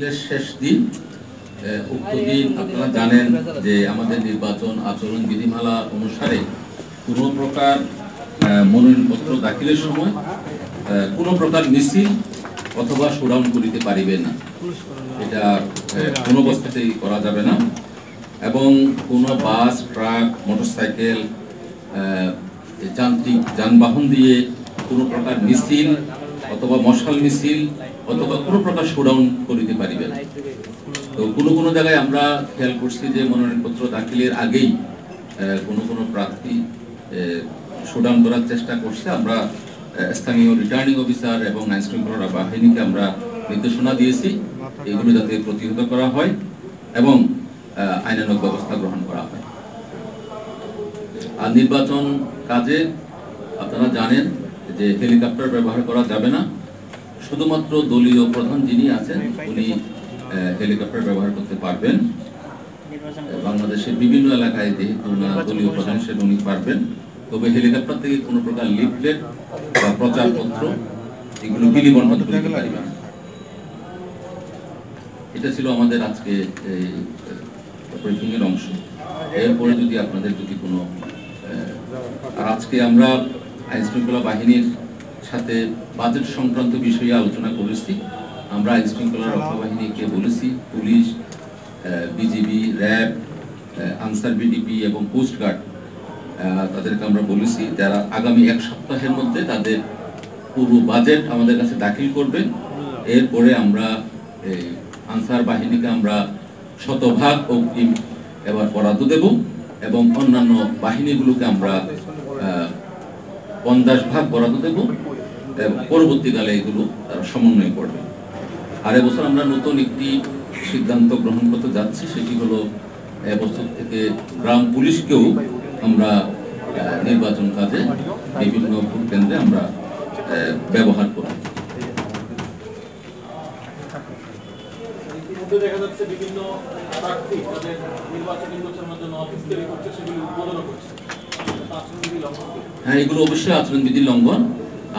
দাখিলের শেষ দিন উক্ত দিন আপনারা জানেন যে আমাদের নির্বাচন আচরণ বিধিমালা অনুসারে কোনো প্রকার মনোনয়নপত্র দাখিলের সময় কোনো প্রকার মিছিল অথবা শোডাউন করিতে পারিবে না। এটা কোনো অবস্থাতেই করা যাবে না। এবং কোনো বাস, ট্রাক, মোটরসাইকেল যান্ত্রিক যানবাহন দিয়ে কোনো প্রকার মিছিল অথবা মশাল মিছিল অথবা কোনো প্রকার শোডাউন করিতে পারিবে না। তো কোনো কোনো জায়গায় আমরা খেয়াল করছি যে মনোনয়নপত্র দাখিলের আগেই কোনো কোনো প্রার্থী শোডাউন করার চেষ্টা করছে। আমরা স্থানীয় রিটার্নিং অফিসার এবং আইন শৃঙ্খলা বাহিনীকে আমরা নির্দেশনা দিয়েছি এগুলো যাতে প্রতিহত করা হয় এবং আহ, আইনানুগ ব্যবস্থা গ্রহণ করা হয়। আর নির্বাচন কাজে আপনারা জানেন যে হেলিকপ্টার ব্যবহার করা যাবে না। শুধুমাত্র দলীয় প্রধান যিনি আছেন উনি হেলিকপ্টার ব্যবহার করতে পারবেন। বাংলাদেশের বিভিন্ন এলাকায় যেহেতু দলীয় প্রধান হিসেবে উনি পারবেন তবে হেলিকপ্টার থেকে কোনো প্রকার লিফলেট বা প্রচারপত্র এগুলো বিলি বন্ধ করতে পারবেন এটা ছিল আমাদের আজকে এই ব্রিফিং অংশ। এরপরে যদি আপনাদের যদি কোনো আর আজকে আমরা আইন শৃঙ্খলা বাহিনীর সাথে বাজেট সংক্রান্ত বিষয়ে আলোচনা করেছি। আমরা আইন শৃঙ্খলা রক্ষা বাহিনীকে বলেছি police BGB RAB Ansar VDP এবং কোস্টগার্ড তাদেরকে আমরা বলেছি যারা আগামী এক সপ্তাহের মধ্যে তাদের পুরো বাজেট আমাদের কাছে দাখিল করবেন এরপরে আমরা এই আনসার বাহিনীকে আমরা শতভাগ অগ্রিম এবার বরাদ্দ দেব এবং অন্যান্য বাহিনীগুলোকে আমরা পঞ্চাশ ভাগ বরাদ্দ দেব পরবর্তীকালে এগুলো তারা সমন্বয় করবে আর এবছর আমরা নতুন একটি সিদ্ধান্ত গ্রহণ করতে যাচ্ছি, সেটি হলো এবছর থেকে গ্রাম পুলিশকেও আমরা নির্বাচন কাজে বিভিন্ন ভোট কেন্দ্রে আমরা ব্যবহার করব দেখা যাচ্ছে বিভিন্ন প্রার্থী তাদের জন্য অফিস তৈরি করছে, সেগুলি উদ্বোধনও করছে। হ্যাঁ এগুলো অবশ্যই আচরণবিধি লঙ্ঘন।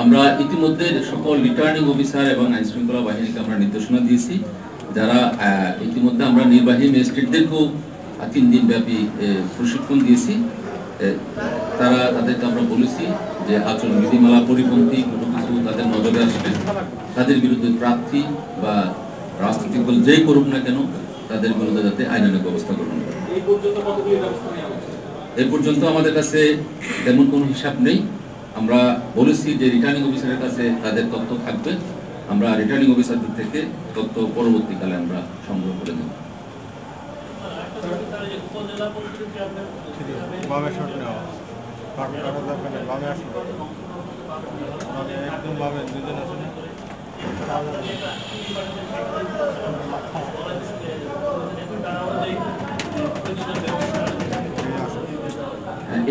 আমরা ইতিমধ্যে সকল রিটার্নিং অফিসার এবং আইন শৃঙ্খলা বাহিনীকে আমরা নির্দেশনা দিয়েছি। যারা ইতিমধ্যে আমরা নির্বাহী ম্যাজিস্ট্রেটদেরকেও তিন দিন ব্যাপী প্রশিক্ষণ দিয়েছি। তারা, তাদেরকে আমরা বলেছি যে আচরণ বিধিমালা পরিপন্থী কোনো কিছু তাদের নজরে আসবে তাদের বিরুদ্ধে প্রার্থী বা রাজনৈতিক দল যেই করুক না কেন, তাদের বিরুদ্ধে যাতে আইনানুগ ব্যবস্থা গ্রহণ করে। এ পর্যন্ত আমাদের কাছে তেমন কোনো হিসাব নেই। আমরা বলেছি যে রিটার্নিং অফিসারের কাছে তাদের তথ্য থাকবে। আমরা রিটার্নিং অফিসারদের থেকে তথ্য পরবর্তীকালে আমরা সংগ্রহ করে দেব বামে শট নেওয়া কাটা কাটা যাবে না বামে আসো একদম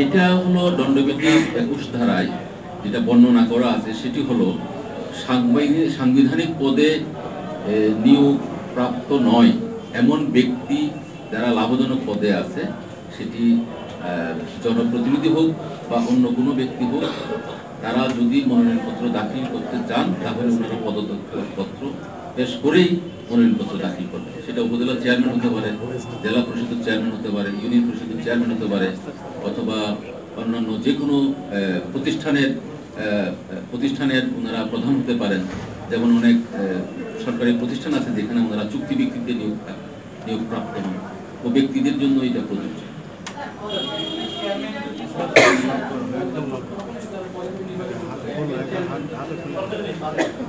এটা হলো দণ্ডবিধি একুশ ধারায় যেটা বর্ণনা করা আছে, সেটি হলো সাংবিধানিক পদে নিয়োগ প্রাপ্ত নয় এমন ব্যক্তি যারা লাভজনক পদে আছে, সেটি জনপ্রতিনিধি হোক বা অন্য কোনো ব্যক্তি হোক, তারা যদি মনোনয়নপত্র দাখিল করতে চান, তাহলে ওনারা পদপত্র পেশ করেই মনোনয়নপত্র দাখিল করবে সেটা উপজেলা চেয়ারম্যান হতে পারে, জেলা পরিষদের চেয়ারম্যান হতে পারে, ইউনিয়ন পরিষদের চেয়ারম্যান হতে পারে, অথবা অন্যান্য যে কোনো প্রতিষ্ঠানের প্রতিষ্ঠানের ওনারা প্রধান হতে পারেন। যেমন অনেক সরকারি প্রতিষ্ঠান আছে যেখানে ওনারা চুক্তি ভিত্তিতে নিয়োগ নিয়োগ প্রাপ্ত হন, ও ব্যক্তিদের জন্য এটা প্রযোজ্য।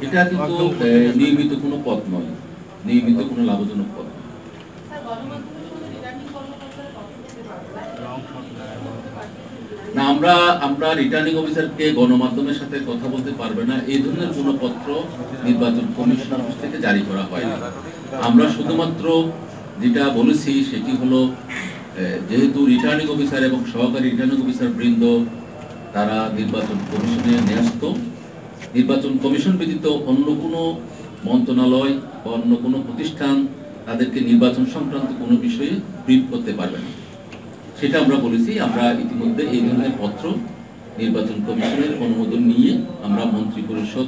এটা কিন্তু নিয়মিত কোনো পথ নয়। নিয়মিত কোনো লাভজনক নয়। নেয় না? আমরা আমরা রিটার্নিং অফিসারকে গণমাধ্যমের সাথে কথা বলতে পারবে না। এই ধরনের কোনো পত্র নির্বাচন কমিশন অফিস থেকে জারি করা হয়নি। আমরা শুধুমাত্র যেটা বলেছি সেটি হলো যেহেতু রিটার্নিং অফিসার এবং সহকারী রিটার্নিং অফিসার বৃন্দ তারা নির্বাচন কমিশনে ন্যস্ত। নির্বাচন কমিশন ব্যতীত অন্য কোনো মন্ত্রণালয় বা অন্য কোনো প্রতিষ্ঠান তাদেরকে নির্বাচন সংক্রান্ত কোনো বিষয়ে ব্রিফ করতে পারবে না। সেটা আমরা বলেছি, আমরা ইতিমধ্যে এই ধরনের পত্র নির্বাচন কমিশনের অনুমোদন নিয়ে আমরা মন্ত্রী পরিষদ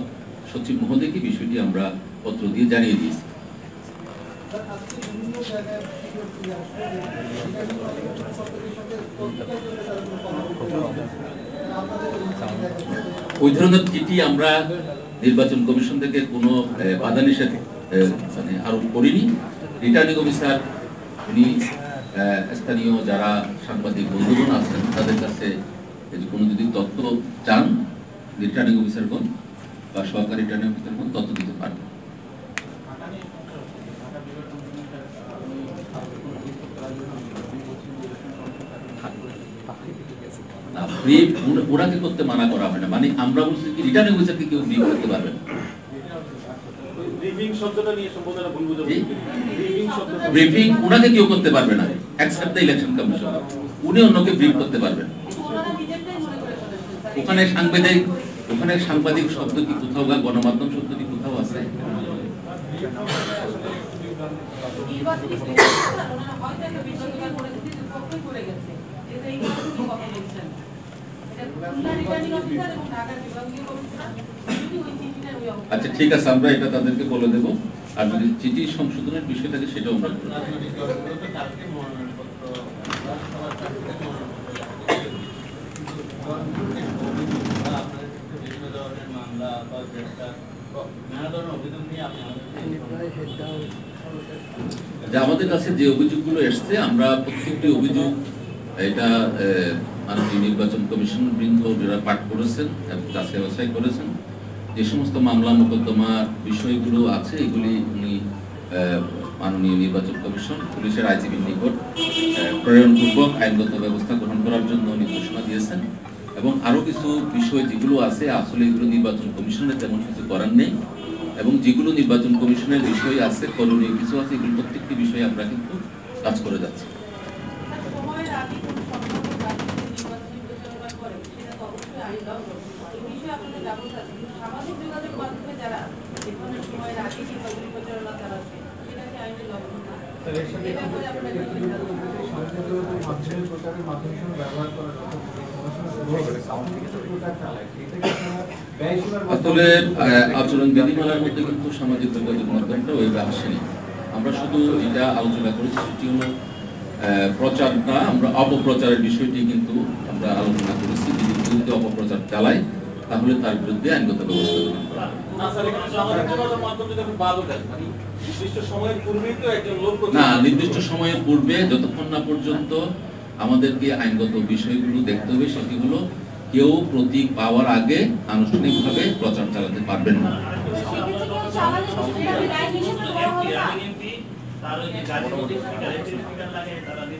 সচিব মহোদয়কে বিষয়টি আমরা পত্র দিয়ে জানিয়ে দিয়েছি। ওই ধরনের চিঠি আমরা নির্বাচন কমিশন থেকে কোনো বাধা নিষেধ মানে আরোপ করিনি। রিটার্নিং অফিসার উনি স্থানীয় যারা সাংবাদিক বন্ধুগণ আছেন, তাদের কাছে কোনো যদি তথ্য চান রিটার্নিং অফিসারগণ বা সহকারী রিটার্নিং অফিসারগণ তথ্য দিতে পারবেন। ওরা- ওরাকে করতে মানা করা হয় না। মানে আমরা বলছি রিটার্নিং অফিসারকে কেউ ব্রিফ করতে পারবে না ব্রিফিং শব্দটা নিয়ে সম্ভবত একটা ভুল বুঝাবুঝি জি? ব্রিফিং শব্দটা ব্রিফিং ওনাকে কেউ করতে পারবে না। এক্সেপ্ট দ্য ইলেকশন কমিশন উনি অন্যকে ব্রিফ করতে পারবেন। ওখানে সাংবাদিক ওখানে সাংবাদিক শব্দ কি কোথাও বা গণমাধ্যম শব্দ কি কোথাও আছে? নির্বাচনী আচ্ছা ঠিক আছে, আমরা এটা তাদেরকে বলে দেব। আর যদি চিঠি সংশোধনের বিষয় থাকে, সেটাও আমরা আমাদের কাছে যে অভিযোগগুলো এসছে, আমরা প্রত্যেকটি অভিযোগ, এটা মাননীয় নির্বাচন কমিশন বৃন্দ যারা পাঠ করেছেন এবং যাচাই বাছাই করেছেন, যে সমস্ত মামলা মোকদ্দমা বিষয়গুলো আছে, এগুলি উনি মাননীয় নির্বাচন কমিশন, পুলিশের আইজিবির নিকট প্রেরণপূর্বক আইনগত ব্যবস্থা গ্রহণ করার জন্য নির্দেশনা দিয়েছেন এবং আরও কিছু বিষয় যেগুলো আছে, আসলে এগুলো নির্বাচন কমিশনের তেমন কিছু করার নেই এবং যেগুলো নির্বাচন কমিশনের বিষয় আছে, করণীয় কিছু আছে, এগুলো প্রত্যেকটি বিষয়ে আমরা কিন্তু কাজ করে যাচ্ছি সময়ের আগে কোনো সম্পর্ক রাজনীতি নির্বাচনী প্রচারণা করে সেটা তো অবশ্যই আইন লঙ্ঘন এই বিষয়ে আপনাদের ব্যবস্থা আছে। কিন্তু সামাজিক যোগাযোগ মাধ্যমে যারা কোনো সময়ের আগে নির্বাচনী প্রচারণা চালাচ্ছে সেটা কি আইনের লঙ্ঘন না? আসলে আচরণ বিধিমালার মধ্যে কিন্তু সামাজিক যোগাযোগ মাধ্যমটা ওইভাবে আসেনি। আমরা শুধু এটা আলোচনা করেছি সেটি হলো আহ, প্রচার না আমরা অপপ্রচারের বিষয়টি কিন্তু আমরা আলোচনা করেছি। যদি অপপ্রচার চালায় তাহলে তার বিরুদ্ধে আইনগত ব্যবস্থা গ্রহণ করা না মানে নির্দিষ্ট সময়ের পূর্বেই তো একজন লোক প্রচার না করে। নির্দিষ্ট সময়ের পূর্বে যতক্ষণ না পর্যন্ত আমাদেরকে আইনগত বিষয়গুলো দেখতে হবে সেটি হলো কেউ প্রতীক পাওয়ার আগে আনুষ্ঠানিকভাবে প্রচার চালাতে পারবেন না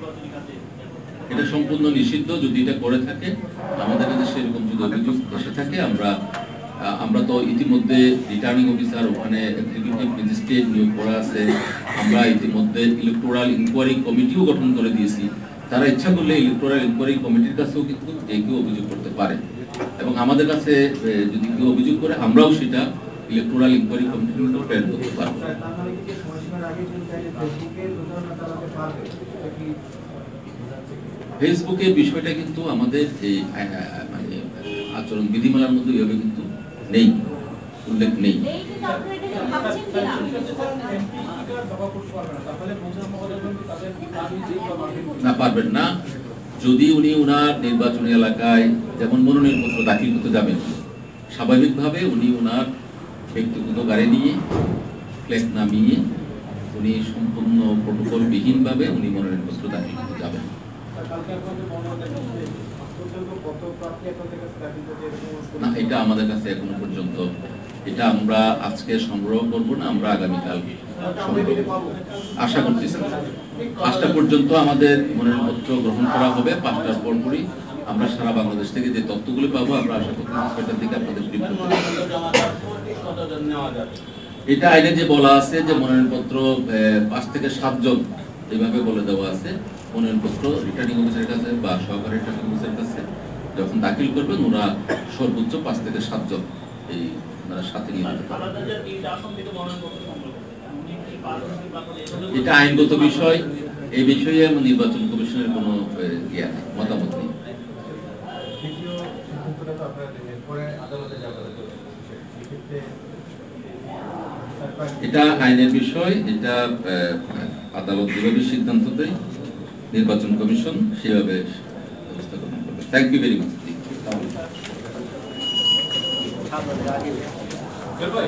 সেক্ষেত্রে এটা সম্পূর্ণ নিষিদ্ধ, যদি এটা করে থাকে, আমাদের কাছে সেরকম যদি অভিযোগ এসে থাকে, আমরা আমরা তো ইতিমধ্যে রিটার্নিং অফিসার ওখানে এক্সিকিউটিভ ম্যাজিস্ট্রেট নিয়োগ করা আছে। আমরা ইতিমধ্যে ইলেকটোরাল ইনকোয়ারি কমিটিও গঠন করে দিয়েছি। তারা ইচ্ছা করলে ইলেকটোরাল ইনকোয়ারি কমিটির কাছেও কিন্তু যে কেউ অভিযোগ করতে পারে। এবং আমাদের কাছে যদি কেউ অভিযোগ করে, আমরাও সেটা ইলেকটোরাল ইনকোয়ারি কমিটির মধ্যে প্রেরণ করতে পারব। ফেসবুকের বিষয়টা কিন্তু আমাদের এই মানে আচরণ, বিধিমালার মধ্যে এভাবে কিন্তু নেই, উল্লেখ নেই। না, পারবেন না। যদি উনি ওনার নির্বাচনী এলাকায় যেমন মনোনয়নপত্র দাখিল করতে যাবেন, স্বাভাবিকভাবে উনি ওনার ব্যক্তিগত গাড়ি নিয়ে ফ্ল্যাগ নামিয়ে উনি সম্পূর্ণ প্রোটোকলবিহীনভাবে উনি মনোনয়নপত্র দাখিল করতে যাবেন। না এটা আমাদের কাছে এখনও পর্যন্ত। এটা আমরা আজকে সংগ্রহ করব না, আমরা আগামীকাল আশা করতেছি। পাঁচটা পর্যন্ত আমাদের মনোনয়নপত্র গ্রহণ করা হবে, পাঁচটার আমরা সারা বাংলাদেশ থেকে যে পাবো, আমরা আশা করতেছি দিকে আপনাদের। এটা আইনে যে বলা আছে যে মনোনয়নপত্র পাঁচ থেকে সাতজন এইভাবে বলে দেওয়া আছে। মনোনয়নপত্র রিটার্নিং অফিসারের কাছে বা সহকারী রিটার্নিং অফিসারের কাছে যখন দাখিল করবেন ওরা সর্বোচ্চ পাঁচ থেকে সাতজন এই ওনারা সাথে নিয়ে এটা আইনগত বিষয় এই বিষয়ে নির্বাচন কমিশনের কোনো ইয়ে নেই, মতামত নেই। এটা আইনের বিষয় এটা আদালত যেভাবে সিদ্ধান্ত দেয় নির্বাচন কমিশন সেভাবে থ্যাংক ইউ ভেরি মাচ বের ভাই,